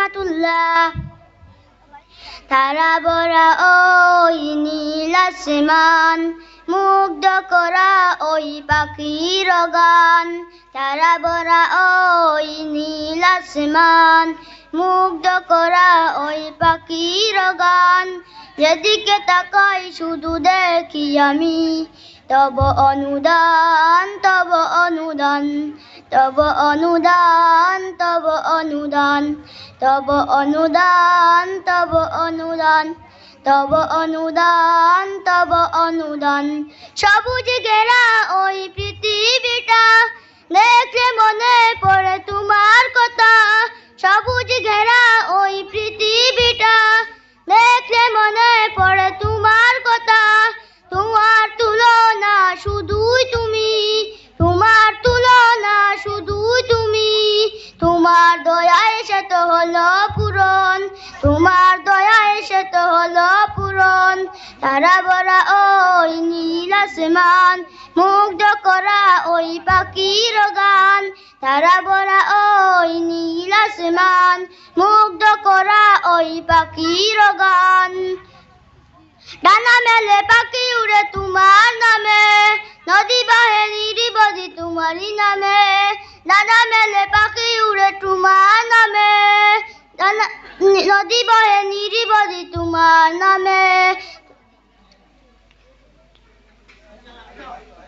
রহমাতুল্লাহ তারা বরা ওই নীল আসমান মুগ্ধ করা ওই পাখির গান তারা বরা ওই নীল আসমান মুগ্ধ করা ওই পাখির গান যেদিকে তাকাই শুধু দেখি আমি তব অনুদান তব অনুদান তব অনুদান তব অনুদান তব অনুদান তব অনুদান তব অনুদান তব অনুদান। সবুজ গেরা ওই পৃথিবীটা, দেখলে মনে পড়ে তোমার কথা। সবুজ ঘেরা তারা ওই নীল আসমান, মুগ্ধ করা ওই পাখির গান। তারা বড়া ওই নীল আসমান, মুগ্ধ করা ওই পাখির গান। ডানা মেলে পাখি উড়ে তোমার নামে, নদী বাহে নিরিবদি তোমারই নামে। ডানা মেলে পাখি উড়ে তোমার নামে নদী বহে নিরিবদি তোমার নামে। No.